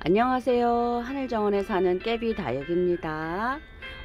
안녕하세요. 하늘정원에 사는 깨비 다육입니다.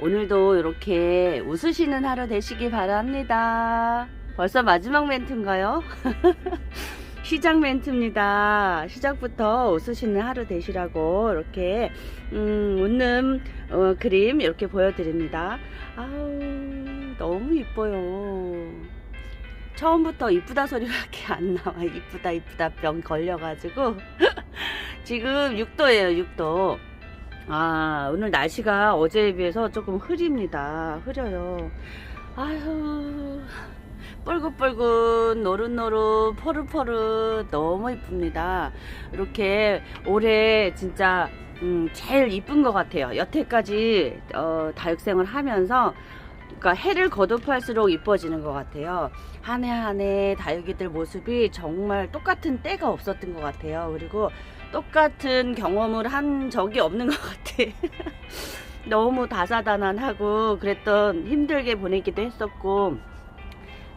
오늘도 이렇게 웃으시는 하루 되시기 바랍니다. 벌써 마지막 멘트인가요? 시작 멘트입니다. 시작부터 웃으시는 하루 되시라고 이렇게 음, 웃는 어, 그림 이렇게 보여드립니다. 아우 너무 이뻐요. 처음부터 이쁘다 소리밖에 안 나와. 이쁘다 이쁘다 병 걸려가지고 지금 6도예요 6도. 아 오늘 날씨가 어제에 비해서 조금 흐립니다. 흐려요. 아유 뻘긋뻘긋 노릇노릇 포릇포릇 너무 이쁩니다. 이렇게 올해 진짜 음, 제일 이쁜 것 같아요. 여태까지 어, 다육생을 하면서 그러니까 해를 거듭할수록 이뻐지는 것 같아요. 한 해 한 해 다육이들 모습이 정말 똑같은 때가 없었던 것 같아요. 그리고 똑같은 경험을 한 적이 없는 것 같아. 너무 다사다난하고 그랬던 힘들게 보내기도 했었고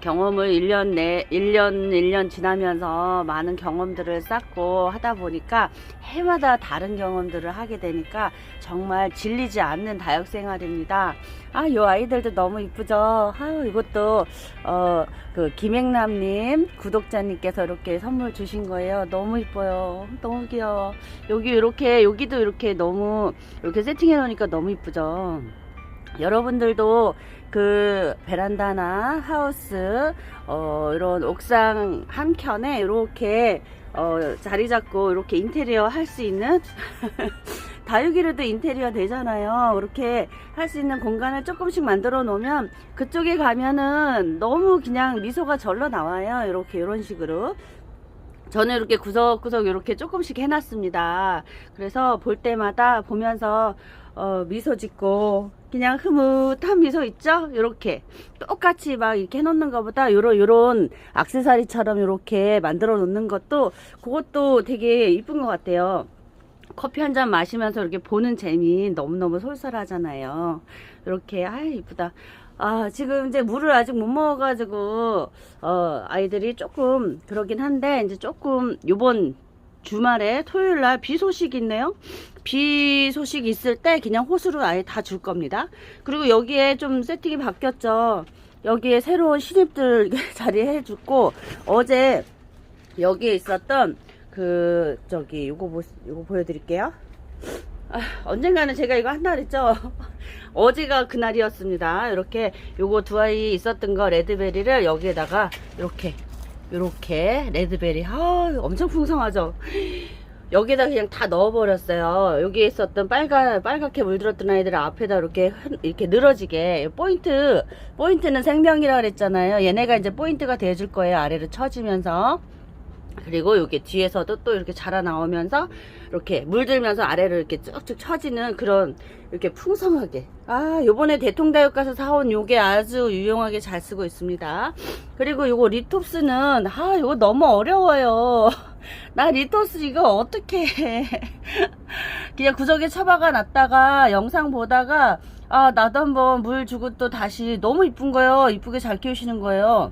경험을 1년 내 1년 1년 지나면서 많은 경험들을 쌓고 하다 보니까 해마다 다른 경험들을 하게 되니까 정말 질리지 않는 다육 생활입니다. 아, 요 아이들도 너무 이쁘죠? 아유, 이것도, 어, 그, 김행남 님, 구독자님께서 이렇게 선물 주신 거예요. 너무 이뻐요. 너무 귀여워. 여기 이렇게, 여기도 이렇게 너무, 이렇게 세팅해 놓으니까 너무 이쁘죠? 여러분들도 그 베란다나 하우스 어 이런 옥상 한 켠에 이렇게 어 자리 잡고 이렇게 인테리어 할 수 있는 다육이로도 인테리어 되잖아요. 이렇게 할 수 있는 공간을 조금씩 만들어 놓으면 그쪽에 가면은 너무 그냥 미소가 절로 나와요. 이렇게 이런 식으로. 저는 이렇게 구석구석 이렇게 조금씩 해놨습니다. 그래서 볼 때마다 보면서 어, 미소 짓고 그냥 흐뭇한 미소 있죠? 이렇게 똑같이 막 이렇게 해놓는 것보다 요런 요런 악세사리처럼 이렇게 만들어 놓는 것도 그것도 되게 이쁜 것 같아요. 커피 한 잔 마시면서 이렇게 보는 재미 너무너무 솔솔하잖아요. 이렇게 아 이쁘다. 아 지금 이제 물을 아직 못 먹어가지고 어 아이들이 조금 그러긴 한데 이제 조금 요번 주말에 토요일 날 비 소식 있네요. 비 소식 있을 때 그냥 호수로 아예 다 줄 겁니다. 그리고 여기에 좀 세팅이 바뀌었죠. 여기에 새로운 신입들 자리해 주고 어제 여기에 있었던 그 저기 요거 보 요거 보여드릴게요. 아, 언젠가는 제가 이거 한다 그랬죠. 어제가 그날이었습니다. 이렇게 요거 두 아이 있었던 거 레드베리를 여기에다가 이렇게 이렇게 레드베리 아 엄청 풍성하죠. 여기다 그냥 다 넣어버렸어요. 여기에 있었던 빨간 빨갛게 물들었던 아이들 앞에다 이렇게 흔- 이렇게 늘어지게 포인트 포인트는 생명이라 그랬잖아요. 얘네가 이제 포인트가 돼줄 거예요. 아래로 쳐지면서 그리고 여기 뒤에서도 또 이렇게 자라 나오면서 이렇게 물들면서 아래로 이렇게 쭉쭉 쳐지는 그런 이렇게 풍성하게. 아 요번에 대통다육 가서 사온 요게 아주 유용하게 잘 쓰고 있습니다. 그리고 요거 리톱스는 아 요거 너무 어려워요. 나 리토스 이거 어떻게 그냥 구석에 처박아 놨다가 영상 보다가 아 나도 한번 물 주고 또 다시 너무 이쁜 거예요. 이쁘게 잘 키우시는 거예요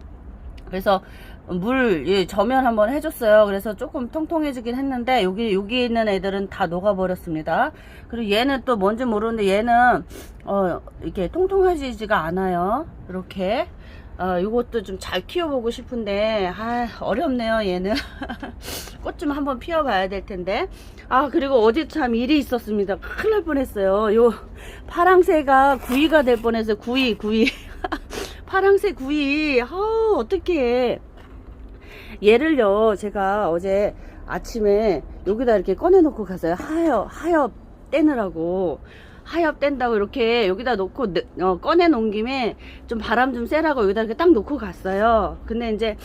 그래서 물 예, 저면 한번 해줬어요. 그래서 조금 통통해지긴 했는데 여기 여기 있는 애들은 다 녹아버렸습니다. 그리고 얘는 또 뭔지 모르는데 얘는 어 이렇게 통통해지지가 않아요. 이렇게 어 이것도 좀 잘 키워보고 싶은데 아 어렵네요 얘는 꽃 좀 한번 피워봐야 될 텐데 아 그리고 어제 참 일이 있었습니다. 큰일 날 뻔했어요. 요 파랑새가 구이가 될 뻔했어요. 구이 구이 파랑새 구이. 아 어떡해. 얘를요 제가 어제 아침에 여기다 이렇게 꺼내 놓고 갔어요. 하엽 하엽 떼느라고. 하엽 뗀다고 이렇게 여기다 놓고 느- 어, 꺼내 놓은 김에 좀 바람 좀 쐬라고 여기다 이렇게 딱 놓고 갔어요. 근데 이제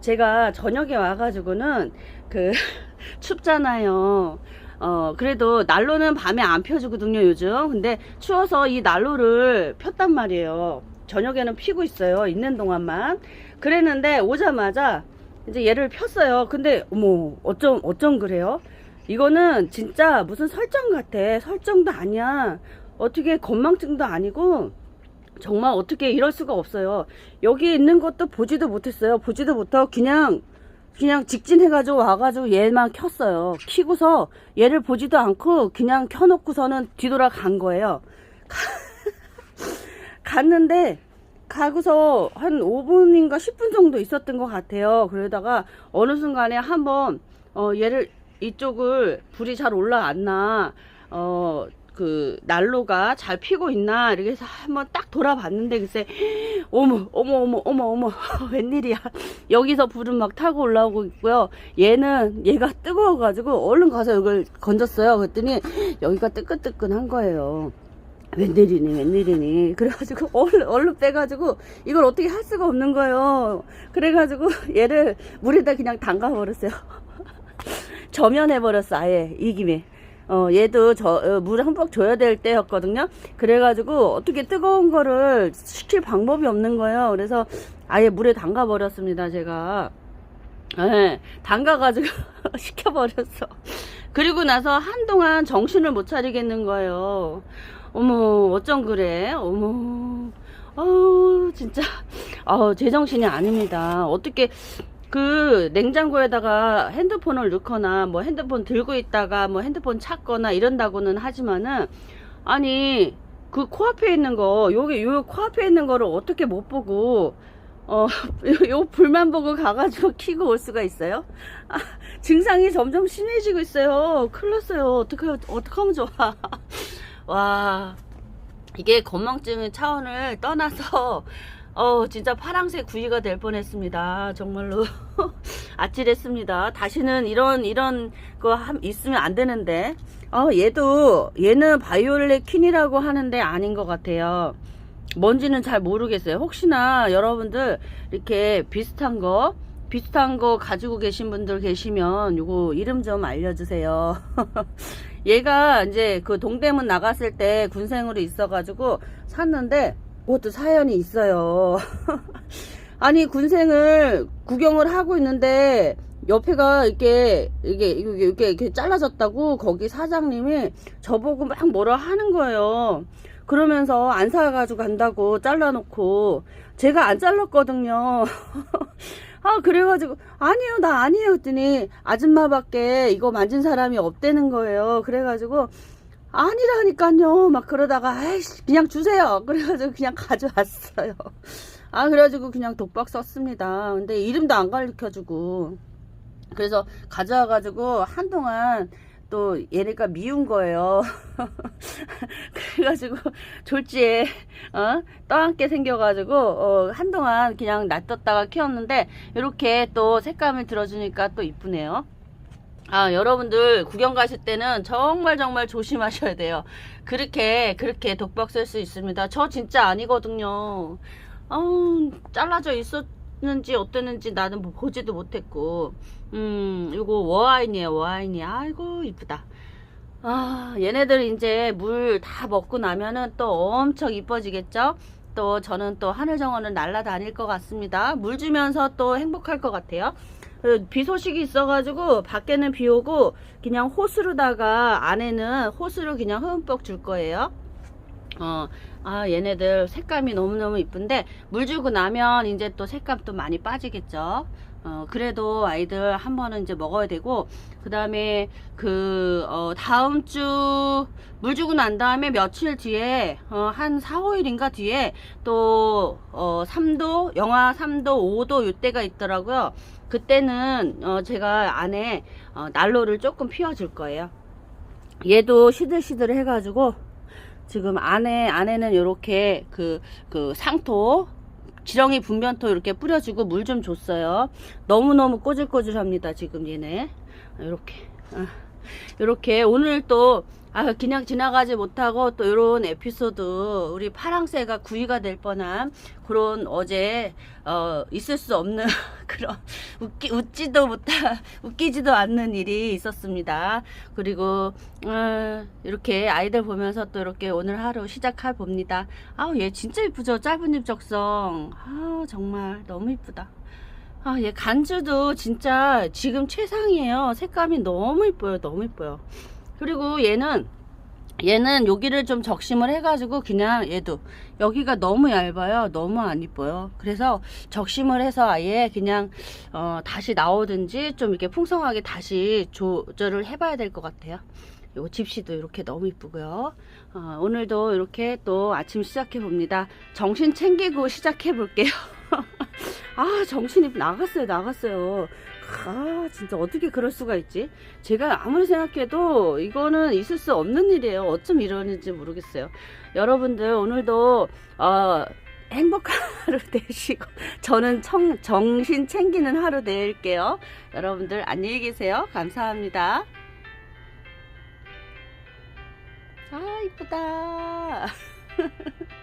제가 저녁에 와가지고는 그 춥잖아요. 어 그래도 난로는 밤에 안 펴주거든요 요즘. 근데 추워서 이 난로를 폈단 말이에요 저녁에는 피고 있어요 있는 동안만 그랬는데 오자마자 이제 얘를 폈어요. 근데 어머 어쩜 어쩜 그래요? 이거는 진짜 무슨 설정 같아. 설정도 아니야. 어떻게 건망증도 아니고 정말 어떻게 이럴 수가 없어요. 여기 있는 것도 보지도 못했어요. 보지도 못하고 그냥 그냥 직진해가지고 와가지고 얘만 켰어요. 키고서 얘를 보지도 않고 그냥 켜놓고서는 뒤돌아 간 거예요. 갔는데 가고서 한 5분인가 10분 정도 있었던 것 같아요. 그러다가 어느 순간에 한번 어 얘를 이쪽을 불이 잘 올라왔나 어 그 난로가 잘 피고 있나 이렇게 해서 한번 딱 돌아봤는데 글쎄 어머 어머 어머 어머 어머 웬일이야. 여기서 불은 막 타고 올라오고 있고요. 얘는 얘가 뜨거워 가지고 얼른 가서 이걸 건졌어요. 그랬더니 여기가 뜨끈뜨끈한 거예요 웬일이니 웬일이니? 그래가지고 얼른 얼른 빼가지고 이걸 어떻게 할 수가 없는 거예요. 그래가지고 얘를 물에다 그냥 담가 버렸어요. 저면해 버렸어 아예 이 김에. 어 얘도 저물한번 줘야 될 때였거든요. 그래가지고 어떻게 뜨거운 거를 시킬 방법이 없는 거예요. 그래서 아예 물에 담가 버렸습니다 제가. 예, 담가가지고 시켜버렸어. 그리고 나서 한동안 정신을 못 차리겠는 거예요. 어머, 어쩜 그래? 어머, 어우, 진짜, 어, 제정신이 아닙니다. 어떻게, 그, 냉장고에다가 핸드폰을 넣거나, 뭐 핸드폰 들고 있다가, 뭐 핸드폰 찾거나 이런다고는 하지만은, 아니, 그 코앞에 있는 거, 여기, 요 코앞에 있는 거를 어떻게 못 보고, 어, 요, 요 불만 보고 가가지고 키고 올 수가 있어요? 아, 증상이 점점 심해지고 있어요. 큰일 났어요. 어떡해, 어떡하면 좋아. 와, 이게 건망증 차원을 떠나서, 어, 진짜 파랑새 구이가 될 뻔했습니다. 정말로. 아찔했습니다. 다시는 이런, 이런 거 함- 있으면 안 되는데. 어, 얘도, 얘는 바이올렛 퀸이라고 하는데 아닌 것 같아요. 뭔지는 잘 모르겠어요. 혹시나 여러분들 이렇게 비슷한 거, 비슷한 거 가지고 계신 분들 계시면 요거 이름 좀 알려주세요. 얘가 이제 그 동대문 나갔을 때 군생으로 있어가지고 샀는데 그것도 사연이 있어요. 아니 군생을 구경을 하고 있는데 옆에가 이렇게 이게 이게 이렇게, 이렇게 잘라졌다고 거기 사장님이 저보고 막 뭐라 하는 거예요. 그러면서 안 사가지고 간다고 잘라놓고 제가 안 잘랐거든요. 아 그래가지고 아니요 나 아니에요 했더니 아줌마밖에 이거 만진 사람이 없다는 거예요. 그래가지고 아니라니까요 막 그러다가 아이씨 그냥 주세요. 그래가지고 그냥 가져왔어요. 아 그래가지고 그냥 독박 썼습니다. 근데 이름도 안 가르쳐주고 그래서 가져와가지고 한동안 또 얘네가 미운 거예요. 그래가지고 졸지에 어? 떠안게 생겨가지고 어, 한동안 그냥 놔뒀다가 키웠는데 이렇게 또 색감을 들어주니까 또 이쁘네요. 아 여러분들 구경 가실 때는 정말 정말 조심하셔야 돼요. 그렇게 그렇게 독박 쓸 수 있습니다. 저 진짜 아니거든요. 아우 잘라져 있었 는지 어땠는지 나는 뭐 보지도 못했고 음 이거 워아인이에요 워아인이 아이고 이쁘다. 아, 얘네들 이제 물 다 먹고 나면은 또 엄청 이뻐지겠죠? 또 저는 또 하늘 정원을 날아다닐 것 같습니다. 물 주면서 또 행복할 것 같아요. 그비 소식이 있어가지고 밖에는 비 오고 그냥 호스로다가 안에는 호스로 그냥 흠뻑 줄 거예요. 어, 아, 얘네들 색감이 너무너무 이쁜데, 물 주고 나면 이제 또 색감 또 많이 빠지겠죠. 어, 그래도 아이들 한 번은 이제 먹어야 되고, 그 다음에 그, 어, 다음 주, 물 주고 난 다음에 며칠 뒤에, 어, 한 4, 5일인가 뒤에 또, 어, 3도, 영하 3도, 5도 이때가 있더라고요. 그때는, 어, 제가 안에, 어, 난로를 조금 피워줄 거예요. 얘도 시들시들 해가지고, 지금 안에 안에는 이렇게 그 그 상토 지렁이 분변토 이렇게 뿌려주고 물 좀 줬어요. 너무 너무 꼬질꼬질합니다 지금 얘네. 이렇게. 아, 이렇게. 오늘 또 아, 그냥 지나가지 못하고 또 이런 에피소드 우리 파랑새가 구이가 될 뻔한 그런 어제 어, 있을 수 없는 그런 웃기, 웃지도 못하 웃기지도 않는 일이 있었습니다. 그리고 어, 이렇게 아이들 보면서 또 이렇게 오늘 하루 시작해 봅니다. 아우 얘 진짜 이쁘죠 짧은 잎 적성. 아 정말 너무 이쁘다. 아, 얘 간주도 진짜 지금 최상이에요. 색감이 너무 이뻐요. 너무 이뻐요. 그리고 얘는 얘는 여기를 좀 적심을 해가지고 그냥 얘도 여기가 너무 얇아요. 너무 안 이뻐요. 그래서 적심을 해서 아예 그냥 어, 다시 나오든지 좀 이렇게 풍성하게 다시 조절을 해봐야 될 것 같아요. 요 집시도 이렇게 너무 이쁘고요. 어, 오늘도 이렇게 또 아침 시작해 봅니다. 정신 챙기고 시작해 볼게요 아 정신이 나갔어요 나갔어요. 아 진짜 어떻게 그럴 수가 있지? 제가 아무리 생각해도 이거는 있을 수 없는 일이에요. 어쩜 이러는지 모르겠어요. 여러분들 오늘도 어, 행복한 하루 되시고 저는 청, 정신 챙기는 하루 될게요. 여러분들 안녕히 계세요. 감사합니다. 아 이쁘다